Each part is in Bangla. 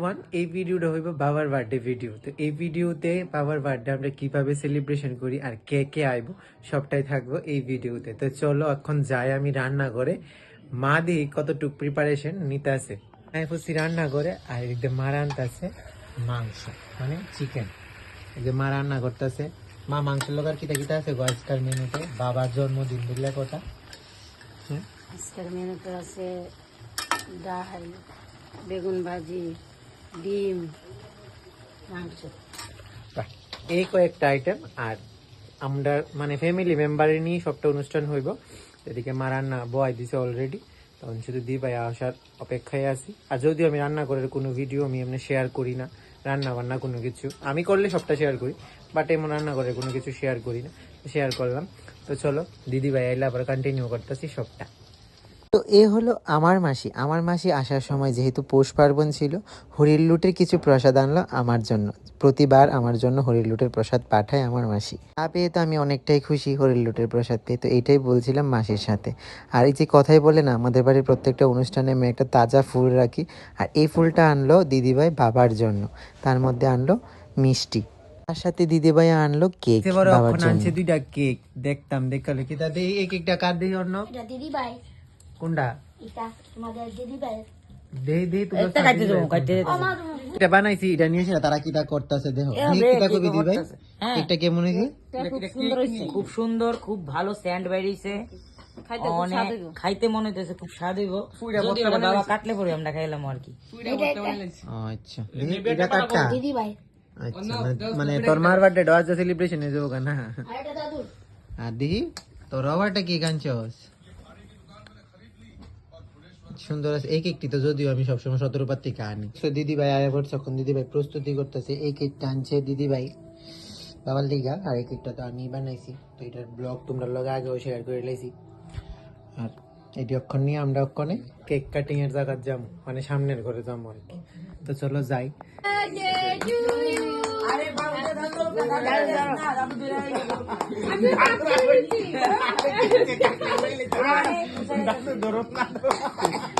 ওয়ান এই ভিডিওটা হইব বাবার বার্থডে ভিডিও তো এই ভিডিওতে বাবার বার্থডে আমরা কীভাবে সেলিব্রেশন করি আর কে কে আইব, সবটাই থাকব এই ভিডিওতে তো চলো, এখন যাই আমি রান্না করে মা দিই কতটুক প্রিপারেশন নিতে আছে? আমি রান্না করে আর এদিকে মা রান্তাছে মাংস মানে চিকেন এই যে মা রান্না করতেছে, মা মাংস লোকার কিতা কিতা আছে গো আজকাল মেনুতে? বাবার জন্মদিন, বুঝলে কথা? আজকের মেনুতে আছে ডাল, বেগুন ভাজি এই কয়েকটা আইটেম আর আমরা মানে ফ্যামিলি মেম্বারের নিয়ে সবটা অনুষ্ঠান হইব। এদিকে মা রান্না বয় দিছে অলরেডি তখন শুধু দি ভাই আসার অপেক্ষায় আছি। আর যদিও আমি রান্না করার কোনো ভিডিও আমি এমনি শেয়ার করি না, রান্না বান্না কোনো কিছু। আমি করলে সবটা শেয়ার করি বাট এমন রান্না করে কোনো কিছু শেয়ার করি না শেয়ার করলাম। তো চলো দিদি ভাই আইলে আবার কন্টিনিউ করতেছি সবটা। তো এ হলো আমার মাসি। আমার মাসি আসার সময় যেহেতু পৌষ পার্বণ ছিল হরির লুটের কিছু প্রসাদ আনলো আমার জন্য। প্রতিবার আমার জন্য হরির লুটের প্রসাদ পাঠায় আমার মাসি। তা পেয়ে তো আমি অনেকটাই খুশি হরির লুটের প্রসাদ পেয়ে তো এইটাই বলছিলাম মাসির সাথে। আর এই যে কথাই বলে না আমাদের বাড়ির প্রত্যেকটা অনুষ্ঠানে আমি একটা তাজা ফুল রাখি আর এই ফুলটা আনলো দিদিভাই বাবার জন্য। তার মধ্যে আনলো মিষ্টি। তার সাথে দিদিভাই আনলো কেক বাবার জন্য। দুইটা কেক দেখতাম দেখালে। কি দাদি এই কেকটা কার দিই অন্য কোনটা? এটা তোমাদের দিদি ভাই দেই দেই এটা বানাইছি এটা নিয়ে তারা কিটা করতেছে দেখো। কিটা কবি দি ভাই কেকটা কেমন হয়েছে? খুব সুন্দর খুব ভালো স্যান্ড বেরিয়েছে। খাইতে মনে হইতেছে খুব স্বাদ হইব। বাবা কাটলে পরে আমরা খাইলাম আর কি। আচ্ছা। এটা কাটটা দিদি ভাই মানে- মানে তোর মার বার্থডে ডজ সেলিব্রেশন যাব না আর দেখি তোর রবারটা কি কাঁচস সুন্দর আছে। এই কেকটি তো যদিও আমি সবসময় সতেরোপার থেকে আনি তো দিদি ভাই আয়া করছে এখন দিদি ভাই প্রস্তুতি করতেছে। এই কেকটা আনছে দিদি ভাই বাবার লিগা আর এই কেকটা তো আমি বানাইছি। তো এটার ব্লগ তোমরা লগে আগেও শেয়ার করে লাইছি। আর এটি অক্ষণ নিয়ে আমরা অক্ষণে কেক কাটিং এর জায়গা যাব। মানে সামনের ঘরে যাব আর কি। তো চলো যাই।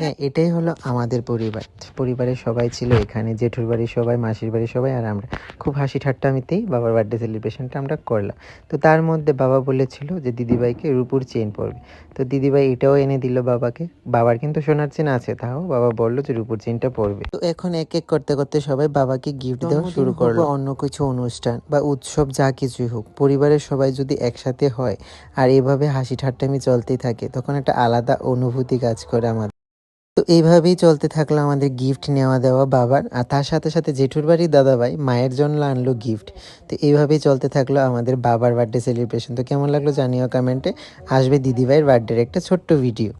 হ্যাঁ এটাই হলো আমাদের পরিবার। পরিবারের সবাই ছিল এখানে জেঠুর বাড়ির সবাই মাসির বাড়ির সবাই আর আমরা। খুব হাসি ঠাট্টামিতেই বাবার বার্থডে সেলিব্রেশনটা আমরা করলাম। তো তার মধ্যে বাবা বলেছিল যে দিদিভাইকে রূপুর চেন পরবে। তো দিদিভাই এটাও এনে দিল বাবাকে। বাবার কিন্তু সোনার চেন আছে তাও বাবা বলল যে রূপুর চেনটা পরবে। তো এখন এক এক করতে করতে সবাই বাবাকে গিফট দেওয়া শুরু করল। অন্য কিছু অনুষ্ঠান বা উৎসব যা কিছুই হোক পরিবারের সবাই যদি একসাথে হয় আর এভাবে হাসি ঠাট্টামি চলতেই থাকে তখন একটা আলাদা অনুভূতি কাজ করে আমাদের। তো এইভাবেই চলতে থাকল আমাদের গিফট নেওয়া দেওয়া বাবার। আর তার সাথে সাথে জেঠুর বাড়ির দাদাভাই মায়ের জন্য আনলো গিফট তো এইভাবেই চলতে থাকল আমাদের বাবার বার্থডে সেলিব্রেশন তো কেমন লাগল জানিও কমেন্টে আসবে দিদিভাইয়ের বার্থডের একটা ছোট্ট ভিডিও